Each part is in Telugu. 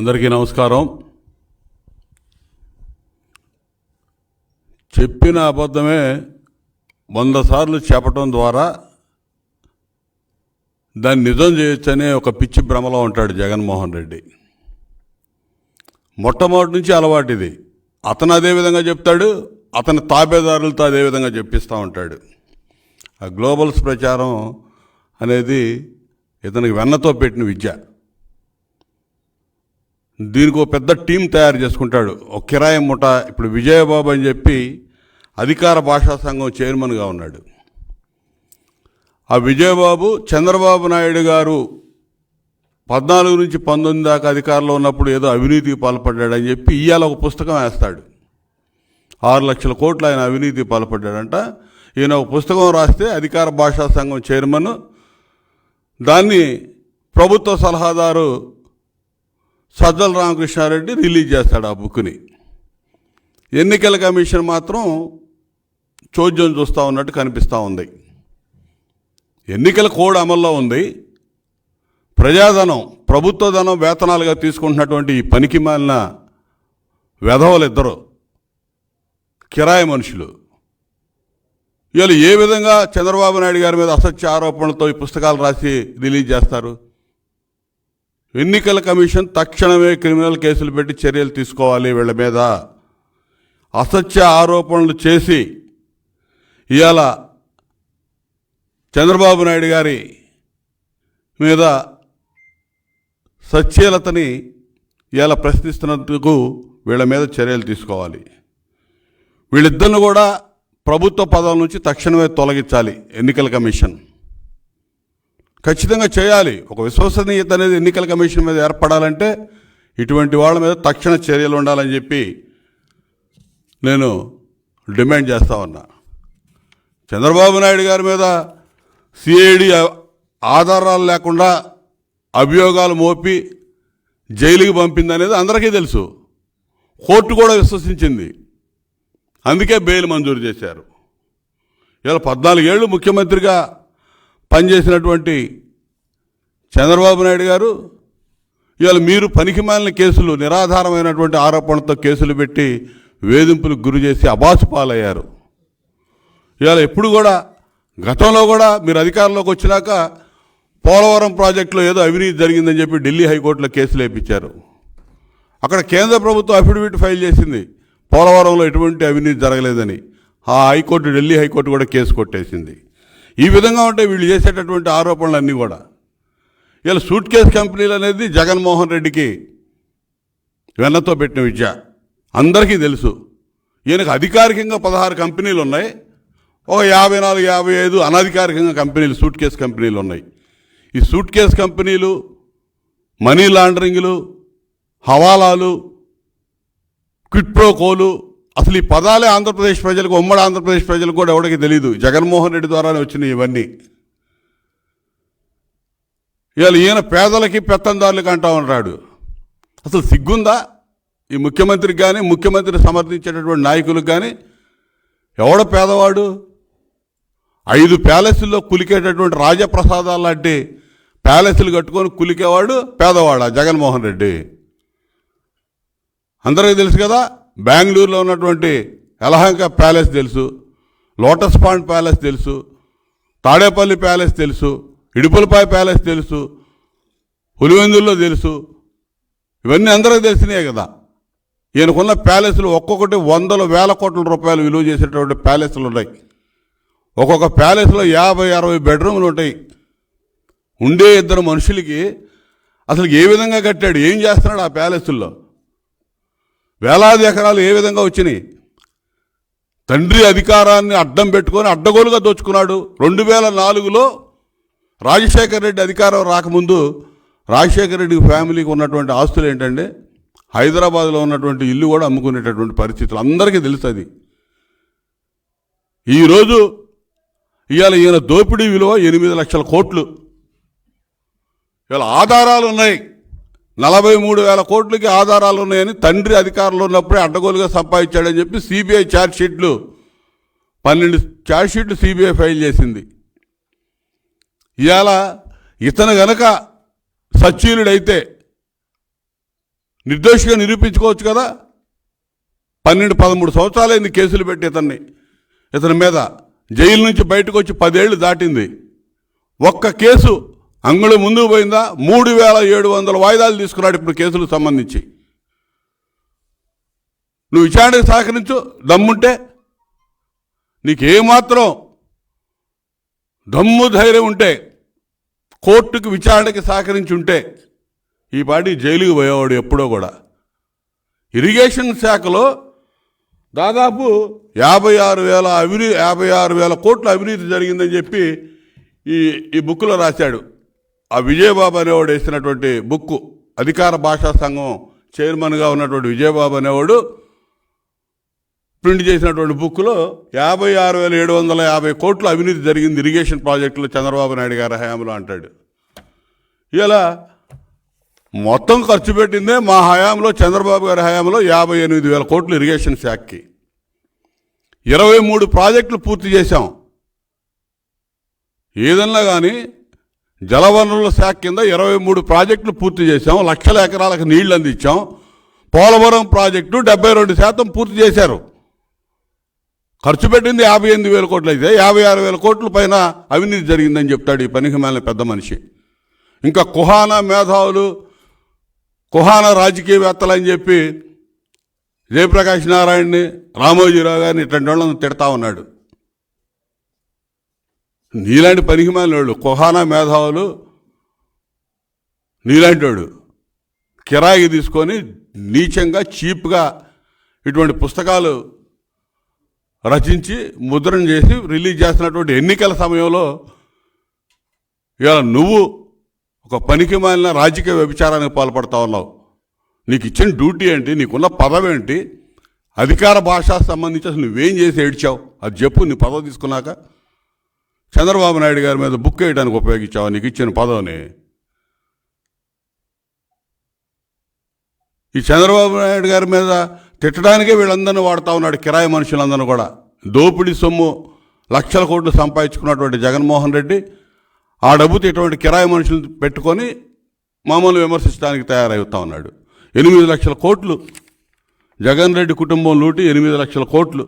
అందరికీ నమస్కారం. చెప్పిన అబద్ధమే వంద సార్లు చెప్పటం ద్వారా దాన్ని నిజం చేయొచ్చనే ఒక పిచ్చి భ్రమలో ఉంటాడు జగన్మోహన్ రెడ్డి. మొట్టమొదటి నుంచి అలవాటు ఇది. అతను అదే విధంగా చెప్తాడు అతని తాబేదారులతో అదే విధంగా చెప్పిస్తూ ఉంటాడు. ఆ గ్లోబల్స్ ప్రచారం అనేది ఇతనికి వెన్నతో పెట్టిన విద్య. దీనికి ఒక పెద్ద టీం తయారు చేసుకుంటాడు. ఒక కిరాయి ముఠ ఇప్పుడు విజయబాబు అని చెప్పి అధికార భాషా సంఘం చైర్మన్గా ఉన్నాడు. ఆ విజయబాబు చంద్రబాబు నాయుడు గారు పద్నాలుగు నుంచి పంతొమ్మిది దాకా అధికారంలో ఉన్నప్పుడు ఏదో అవినీతికి పాల్పడ్డాడని చెప్పి ఇవాళ ఒక పుస్తకం వేస్తాడు. ఆరు లక్షల కోట్లు ఆయన అవినీతికి పాల్పడ్డాడంట. ఈయన ఒక పుస్తకం రాస్తే అధికార భాషా సంఘం చైర్మన్. దాన్ని ప్రభుత్వ సలహాదారు సజ్జల రామకృష్ణారెడ్డి రిలీజ్ చేస్తాడు ఆ బుక్ని. ఎన్నికల కమిషన్ మాత్రం చోద్యం చూస్తూ ఉన్నట్టు కనిపిస్తూ ఉంది. ఎన్నికల కోడ్ అమల్లో ఉంది. ప్రజాధనం ప్రభుత్వ ధనం వేతనాలుగా తీసుకుంటున్నటువంటి ఈ పనికి మాలిన వెధవలిద్దరు కిరాయి మనుషులు వీళ్ళు ఏ విధంగా చంద్రబాబు నాయుడు గారి మీద అసత్య ఆరోపణలతో ఈ పుస్తకాలు రాసి రిలీజ్ చేస్తారు? ఎన్నికల కమిషన్ తక్షణమే క్రిమినల్ కేసులు పెట్టి చర్యలు తీసుకోవాలి వీళ్ళ మీద. అసత్య ఆరోపణలు చేసి ఇవాళ చంద్రబాబు నాయుడు గారి మీద సత్యలతని ఇవాళ ప్రశ్నిస్తున్నందుకు వీళ్ళ మీద చర్యలు తీసుకోవాలి. వీళ్ళిద్దరిని కూడా ప్రభుత్వ పదవుల నుంచి తక్షణమే తొలగించాలి ఎన్నికల కమిషన్. ఖచ్చితంగా చేయాలి. ఒక విశ్వసనీయత అనేది ఎన్నికల కమిషన్ మీద ఏర్పడాలంటే ఇటువంటి వాళ్ళ మీద తక్షణ చర్యలు ఉండాలని చెప్పి నేను డిమాండ్ చేస్తా ఉన్నా. చంద్రబాబు నాయుడు గారి మీద సిఐడి ఆధారాలు లేకుండా అభియోగాలు మోపి జైలుకి పంపింది అనేది అందరికీ తెలుసు. కోర్టు కూడా విశ్వసించింది. అందుకే బెయిల్ మంజూరు చేశారు. ఇలా పద్నాలుగేళ్ళు ముఖ్యమంత్రిగా పనిచేసినటువంటి చంద్రబాబు నాయుడు గారు ఇవాళ మీరు పనికిమాలిన కేసులు నిరాధారమైనటువంటి ఆరోపణలతో కేసులు పెట్టి వేధింపులకు గురి చేసి అబాసు పాలయ్యారు. ఇవాళ ఎప్పుడు కూడా గతంలో కూడా మీరు అధికారంలోకి వచ్చినాక పోలవరం ప్రాజెక్టులో ఏదో అవినీతి జరిగిందని చెప్పి ఢిల్లీ హైకోర్టులో కేసులు వేయించారు అక్కడ కేంద్ర ప్రభుత్వం అఫిడవిట్ ఫైల్ చేసింది పోలవరంలో ఎటువంటి అవినీతి జరగలేదని. ఆ high court Delhi high court కూడా కేసు కొట్టేసింది. ఈ విధంగా ఉంటే వీళ్ళు చేసేటటువంటి ఆరోపణలన్నీ కూడా. ఇలా సూట్ కేస్ కంపెనీలు అనేది జగన్మోహన్ రెడ్డికి వెన్నతో పెట్టిన విద్య. అందరికీ తెలుసు. ఈయనకు అధికారికంగా పదహారు కంపెనీలు ఉన్నాయి. ఒక యాభై నాలుగు యాభై ఐదు అనధికారికంగా కంపెనీలు సూట్ కేస్ కంపెనీలు ఉన్నాయి. ఈ సూట్ కేస్ కంపెనీలు మనీ లాండరింగ్లు హవాలాలు క్విట్ అసలు ఈ పదాలే ఆంధ్రప్రదేశ్ ప్రజలకు ఉమ్మడి ఆంధ్రప్రదేశ్ ప్రజలకు కూడా ఎవరికి తెలియదు జగన్మోహన్ రెడ్డి ద్వారానే వచ్చినాయి ఇవన్నీ. ఇవాళ ఈయన పేదలకి పెత్తందారులకి అంటా ఉన్నాడు. అసలు సిగ్గుందా? ఈ ముఖ్యమంత్రికి కానీ ముఖ్యమంత్రి సమర్థించేటటువంటి నాయకులకు కానీ ఎవడ పేదవాడు? ఐదు ప్యాలెస్ల్లో కులికేటటువంటి రాజప్రసాదాలు లాంటి ప్యాలెస్లు కట్టుకొని కులికేవాడు పేదవాడా జగన్మోహన్ రెడ్డి? అందరికీ తెలుసు కదా బెంగళూరులో ఉన్నటువంటి యలహంక ప్యాలెస్ తెలుసు లోటస్ పాండ్ ప్యాలెస్ తెలుసు తాడేపల్లి ప్యాలెస్ తెలుసు ఇడుపులపాయ ప్యాలెస్ తెలుసు పులివెందుల్లో తెలుసు. ఇవన్నీ అందరికీ తెలిసినాయి కదా. ఈయనకున్న ప్యాలెస్లు ఒక్కొక్కటి వందల వేల కోట్ల రూపాయలు విలువ చేసేటువంటి ప్యాలెస్లు ఉన్నాయి. ఒక్కొక్క ప్యాలెస్లో యాభై అరవై బెడ్రూమ్లు ఉంటాయి. ఉండే ఇద్దరు మనుషులకి అసలు ఏ విధంగా కట్టాడు? ఏం చేస్తున్నాడు ఆ ప్యాలెస్ల్లో వేలాది ఎకరాలు ఏ విధంగా వచ్చినాయి? తండ్రి అధికారాన్ని అడ్డం పెట్టుకొని అడ్డగోలుగా దోచుకున్నాడు. రెండు వేల నాలుగులో రాజశేఖర రెడ్డి అధికారం రాకముందు రాజశేఖర రెడ్డి ఫ్యామిలీకి ఉన్నటువంటి ఆస్తులు ఏంటంటే హైదరాబాద్లో ఉన్నటువంటి ఇల్లు కూడా అమ్ముకునేటటువంటి పరిస్థితులు. అందరికీ తెలుసు అది. ఈరోజు ఇవాళ ఈయన దోపిడీ విలువ ఎనిమిది లక్షల కోట్లు. ఇవాళ ఆధారాలు ఉన్నాయి. నలభై మూడు వేల కోట్లకి ఆధారాలు ఉన్నాయని తండ్రి అధికారంలో ఉన్నప్పుడే అడ్డగోలుగా సంపాదించాడని చెప్పి సిబిఐ ఛార్జ్షీట్లు పన్నెండు ఛార్జ్షీట్లు సిబిఐ ఫైల్ చేసింది. ఇవాళ ఇతను గనక సచ్చీలుడైతే నిర్దోషిగా నిరూపించుకోవచ్చు కదా? పన్నెండు పదమూడు సంవత్సరాలైంది కేసులు పెట్టి ఇతన్ని ఇతని మీద జైలు నుంచి బయటకు వచ్చి పదేళ్ళు దాటింది. ఒక్క కేసు అంగుళం ముందుకు పోయిందా? మూడు వేల ఏడు వందల వాయిదాలు తీసుకున్నాడు ఇప్పుడు కేసులకు సంబంధించి. నువ్వు విచారణకు సహకరించు దమ్ముంటే నీకేమాత్రం దమ్ము ధైర్యం ఉంటే కోర్టుకు విచారణకి సహకరించి ఉంటే ఈ పాటి జైలుకి పోయేవాడు ఎప్పుడో కూడా. ఇరిగేషన్ శాఖలో దాదాపు యాభై ఆరు వేల అవినీతి యాభై ఆరు వేల కోట్ల అవినీతి జరిగిందని చెప్పి ఈ ఈ బుక్లో రాశాడు. ఆ విజయబాబు అనేవాడు వేసినటువంటి బుక్ అధికార భాషా సంఘం చైర్మన్గా ఉన్నటువంటి విజయబాబు అనేవాడు ప్రింట్ చేసినటువంటి బుక్లో యాభై ఆరు వేల ఏడు వందల యాభై కోట్ల అవినీతి జరిగింది ఇరిగేషన్ ప్రాజెక్టులో చంద్రబాబు నాయుడు గారి హయాంలో అంటాడు. ఇలా మొత్తం ఖర్చు పెట్టిందే మా హయాంలో చంద్రబాబు గారి హయాంలో యాభై ఎనిమిది వేల కోట్లు ఇరిగేషన్ శాఖకి. ఇరవై మూడు ప్రాజెక్టులు పూర్తి చేశాం. ఏదన్నా కానీ జలవనరుల శాఖ కింద ఇరవై మూడు ప్రాజెక్టులు పూర్తి చేశాం. లక్షల ఎకరాలకు నీళ్ళు అందించాం. పోలవరం ప్రాజెక్టు డెబ్బై రెండు శాతం పూర్తి చేశారు. ఖర్చు పెట్టింది యాభై ఎనిమిది వేల కోట్లు అయితే యాభై ఆరు వేల కోట్ల పైన అవినీతి జరిగిందని చెప్తాడు ఈ పనికి మేలిన పెద్ద మనిషి. ఇంకా కుహానా మేధావులు కుహానా రాజకీయవేత్తలు అని చెప్పి జయప్రకాష్ నారాయణని రామోజీరావు గారిని ఇట్లాంటి వాళ్ళని తిడతా ఉన్నాడు. నీలాంటి పనికి వాళ్ళు కుహానా మేధావులు నీలాంటి వాడు కిరాయికి తీసుకొని నీచంగా చీప్గా ఇటువంటి పుస్తకాలు రచించి ముద్రణ చేసి రిలీజ్ చేస్తున్నటువంటి ఎన్నికల సమయంలో ఇవాళ నువ్వు ఒక పనికి మాలిన రాజకీయ వ్యభిచారానికి పాల్పడతా ఉన్నావు. నీకు ఇచ్చిన డ్యూటీ ఏంటి? నీకున్న పదవి ఏంటి? అధికార భాష సంబంధించి అసలు నువ్వేం చేసి ఏడ్చావు? అది చెప్పు నీ పదవి తీసుకున్నాక. చంద్రబాబు నాయుడు గారి మీద బుక్ వేయడానికి ఉపయోగించావు? నీకు ఇచ్చిన పదవిని. ఈ చంద్రబాబు నాయుడు గారి మీద తిట్టడానికే వీళ్ళందరినీ వాడుతా ఉన్నాడు కిరాయి మనుషులందరూ కూడా. దోపిడీ సొమ్ము లక్షల కోట్లు సంపాదించుకున్నటువంటి జగన్మోహన్ రెడ్డి ఆ డబ్బుతో ఇటువంటి కిరాయి మనుషులు పెట్టుకొని మామూలు విమర్శించడానికి తయారవుతా ఉన్నాడు. ఎనిమిది లక్షల కోట్లు జగన్ రెడ్డి కుటుంబం లూటి ఎనిమిది లక్షల కోట్లు.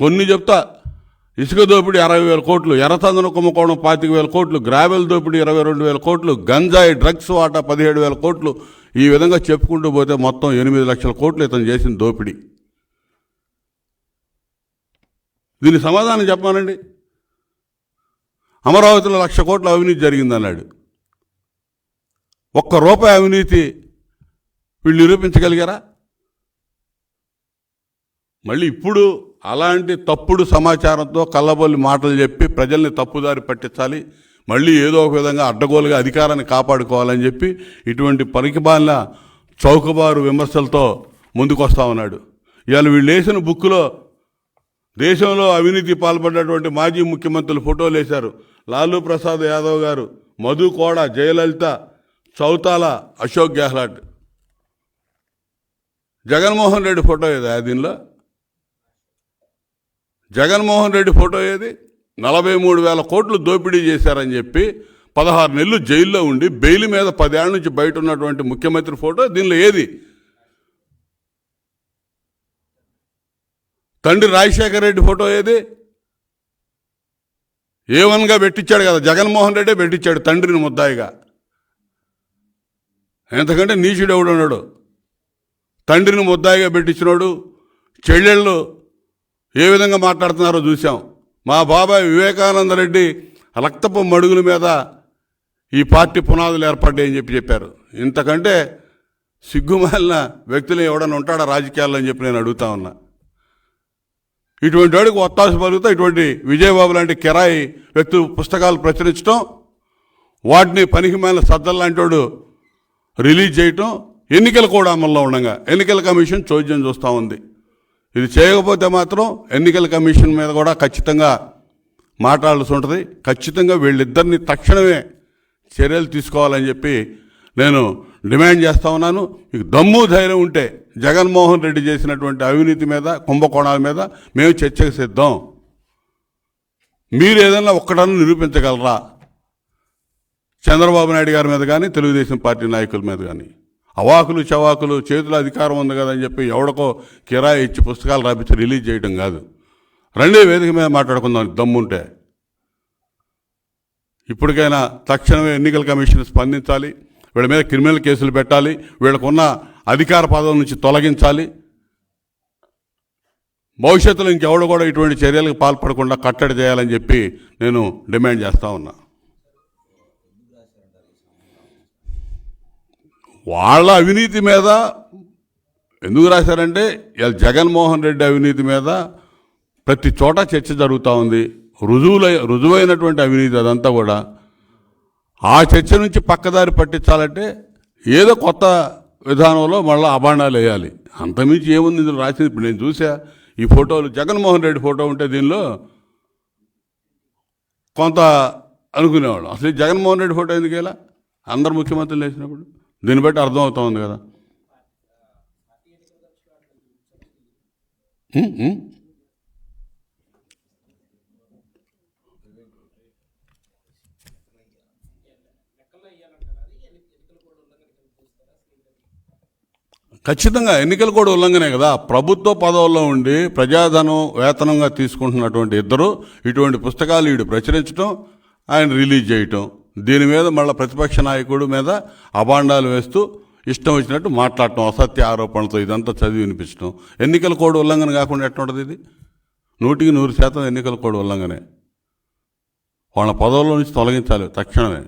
కొన్ని చెప్తా ఇసుక దోపిడీ అరవై వేల కోట్లు ఎర్రతందన కుంభకోణం పాతిక వేల కోట్లు గ్రావెల్ దోపిడీ ఇరవై రెండు వేల కోట్లు గంజాయి డ్రగ్స్ వాటా పదిహేడు వేల కోట్లు. ఈ విధంగా చెప్పుకుంటూ పోతే మొత్తం ఎనిమిది లక్షల కోట్లు ఇతను చేసిన దోపిడీ. దీని సమాధానం చెప్పానండి అమరావతిలో లక్ష కోట్ల అవినీతి జరిగిందన్నాడు. ఒక్క రూపాయి అవినీతి వీళ్ళు నిరూపించగలిగారా? మళ్ళీ ఇప్పుడు అలాంటి తప్పుడు సమాచారంతో కళ్ళబొల్లి మాటలు చెప్పి ప్రజల్ని తప్పుదారి పట్టించాలి మళ్ళీ ఏదో ఒక విధంగా అడ్డగోలుగా అధికారాన్ని కాపాడుకోవాలని చెప్పి ఇటువంటి పనికిమాలిన చౌకబారు విమర్శలతో ముందుకొస్తా ఉన్నాడు. ఇవాళ వీళ్ళు వేసిన బుక్లో దేశంలో అవినీతి పాల్పడినటువంటి మాజీ ముఖ్యమంత్రులు ఫోటోలు వేశారు. లాలూ ప్రసాద్ యాదవ్ గారు మధు కోడ జయలలిత చౌతాల అశోక్ గెహ్లాట్. జగన్మోహన్ రెడ్డి ఫోటో ఏదా దీనిలో? జగన్మోహన్ రెడ్డి ఫోటో ఏది? నలభై మూడు వేల కోట్లు దోపిడీ చేశారని చెప్పి పదహారు నెలలు జైల్లో ఉండి బెయిల్ మీద పదేళ్ళ నుంచి బయట ఉన్నటువంటి ముఖ్యమంత్రి ఫోటో దీనిలో ఏది? తండ్రి రాజశేఖర రెడ్డి ఫోటో ఏది? ఏ వన్గా పెట్టించాడు కదా జగన్మోహన్ రెడ్డే పెట్టించాడు తండ్రిని ముద్దాయిగా. ఎంతకంటే నీచుడు ఎవడున్నాడు తండ్రిని ముద్దాయిగా పెట్టించినోడు చెల్లెళ్ళు ఏ విధంగా మాట్లాడుతున్నారో చూసాం మా బాబాయ్ వివేకానంద రెడ్డి రక్తపు మడుగుల మీద ఈ పార్టీ పునాదులు ఏర్పడ్డాయని చెప్పి చెప్పారు. ఇంతకంటే సిగ్గుమాలిన వ్యక్తులు ఎవడన్నా ఉంటాడా రాజకీయాల్లో అని చెప్పి నేను అడుగుతా ఉన్నా. ఇటువంటి వాడికి ఒత్తాసు పలుకుతా ఇటువంటి విజయబాబు లాంటి కిరాయి వ్యక్తులు పుస్తకాలు ప్రచురించడం వాటిని పనికిమాలిన సద్దలు లాంటి వాడు రిలీజ్ చేయటం ఎన్నికలు కూడా అమల్లో ఉండగా ఎన్నికల కమిషన్ చోద్యం చూస్తూ ఉంది. ఇది చేయకపోతే మాత్రం ఎన్నికల కమిషన్ మీద కూడా ఖచ్చితంగా మాట్లాడాల్సి ఉంటుంది. ఖచ్చితంగా వీళ్ళిద్దరిని తక్షణమే చర్యలు తీసుకోవాలని చెప్పి నేను డిమాండ్ చేస్తా ఉన్నాను. మీకు దమ్ము ధైర్యం ఉంటే జగన్మోహన్ రెడ్డి చేసినటువంటి అవినీతి మీద కుంభకోణాల మీద మేము చర్చకు సిద్ధం. మీరు ఏదైనా ఒక్కడన్నా నిరూపించగలరా? చంద్రబాబు నాయుడు గారి మీద కానీ తెలుగుదేశం పార్టీ నాయకుల మీద కానీ అవాకులు చవాకులు చేతుల అధికారం ఉంది కదా అని చెప్పి ఎవడికో కిరాయి ఇచ్చి పుస్తకాలు రాపించి రిలీజ్ చేయడం కాదు. రెండే వేదిక మీద మాట్లాడుకుందాం దమ్ముంటే. ఇప్పటికైనా తక్షణమే ఎన్నికల కమిషన్ స్పందించాలి వీళ్ళ మీద క్రిమినల్ కేసులు పెట్టాలి వీళ్ళకున్న అధికార పదవుల నుంచి తొలగించాలి. భవిష్యత్తులో ఇంకెవడు కూడా ఇటువంటి చర్యలకు పాల్పడకుండా కట్టడి చేయాలని చెప్పి నేను డిమాండ్ చేస్తా ఉన్నా. వాళ్ళ అవినీతి మీద ఎందుకు రాశారంటే ఇలా జగన్మోహన్ రెడ్డి అవినీతి మీద ప్రతి చోట చర్చ జరుగుతూ ఉంది. రుజువుల రుజువైనటువంటి అవినీతి అదంతా కూడా. ఆ చర్చ నుంచి పక్కదారి పట్టించాలంటే ఏదో కొత్త విధానంలో మళ్ళీ అబాండాలు వేయాలి. అంతమించి ఏముంది ఇందులో రాసింది? ఇప్పుడు నేను చూసా ఈ ఫోటోలు జగన్మోహన్ రెడ్డి ఫోటో ఉంటే దీనిలో కొంత అనుకునేవాళ్ళు. అసలు జగన్మోహన్ రెడ్డి ఫోటో ఎందుకు ఇలా అందరు ముఖ్యమంత్రులు వేసినప్పుడు. దీన్ని బట్టి అర్థమవుతా ఉంది కదా. ఖచ్చితంగా ఎన్నికల కూడా ఉల్లంఘనే కదా. ప్రభుత్వ పదవుల్లో ఉండి ప్రజాధనం వేతనంగా తీసుకుంటున్నటువంటి ఇద్దరు ఇటువంటి పుస్తకాలు వీడు ప్రచురించడం ఆయన రిలీజ్ చేయటం. దీని మీద మళ్ళీ ప్రతిపక్ష నాయకుడు మీద అభాండాలు వేస్తూ ఇష్టం వచ్చినట్టు మాట్లాడటం అసత్య ఆరోపణలతో ఇదంతా చదివి వినిపించడం ఎన్నికల కోడ్ ఉల్లంఘన కాకుండా ఎట్లుంటుంది ఇది? నూటికి నూరు శాతం ఎన్నికల కోడ్ ఉల్లంఘనే. వాళ్ళ పదవుల నుంచి తొలగించాలి తక్షణమే.